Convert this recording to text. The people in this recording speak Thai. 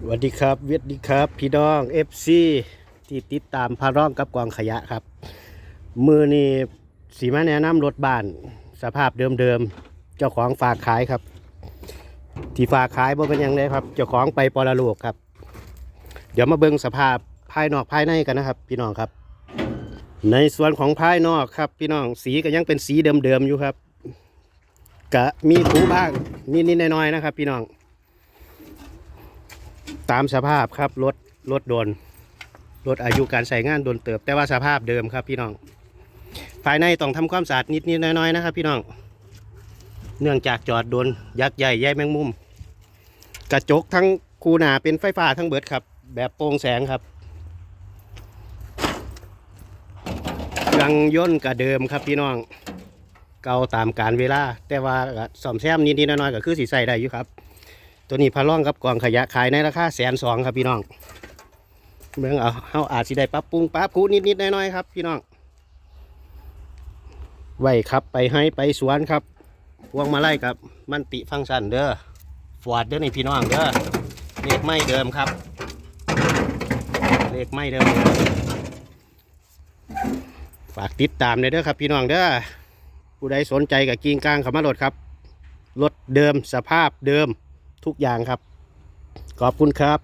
สวัสดีครับเวียดดีครับ พี่น้องเอฟซีที่ติดตามพาร้องกับกองขยะครับ มือนี่สีมาแนะนำรถบ้าน สภาพเดิมๆ เจ้าของฝากขายครับ ที่ฝากขายบ่เป็นยังไงครับ เจ้าของไปปรโลกครับ เดี๋ยวมาเบิ่งสภาพภายนอกภายในกันนะครับ พี่น้องครับ ในส่วนของภายนอกครับ พี่น้องสีก็ยังเป็นสีเดิมๆอยู่ครับกะมีถูบ้างนิดๆหน้อยๆนะครับ พี่น้อง ตามสภาพครับรถรถโดนรถอายุการใช้งานโดนเติบ แต่ว่าสภาพเดิมครับพี่น้อง ภายในต้องทำความสะอาดนิดนิดน้อยๆนะครับ พี่น้อง เนื่องจากจอดโดนยักษ์ใหญ่ใยแมงมุม กระจกทั้งคูหนาเป็นไฟฟ้าทั้งเบิดครับ แบบโปร่งแสงครับเครื่นกระเดิมครับพี่น้อง เก่าตามการเวลา แต่ว่าก็ซ่อมแซมนิดนิดน้อยๆก็คือสีใส่ได้อยู่ครับ ตัวนี้พาล่องกับกองขยะขายในราคาแสนสองครับพี่น้องเมืองเอาเฮาอาจสิได้ปรับปรุงปรับคูนิดนิดน้อยๆครับ พี่น้องไว้ครับไปให้ไปสวนครับพวงมาไล่กับมันติฟังก์ชันเด้อฟอร์ดเด้อนี่พี่น้องเด้อเลขไม่เดิมครับเลขไม่เดิมฝากติดตามเลยเด้อครับ พี่น้องเด้อผู้ใดสนใจกับกิ่งกลางขามาโหลดครับรถเดิมสภาพเดิม ทุกอย่างครับ ขอบคุณครับ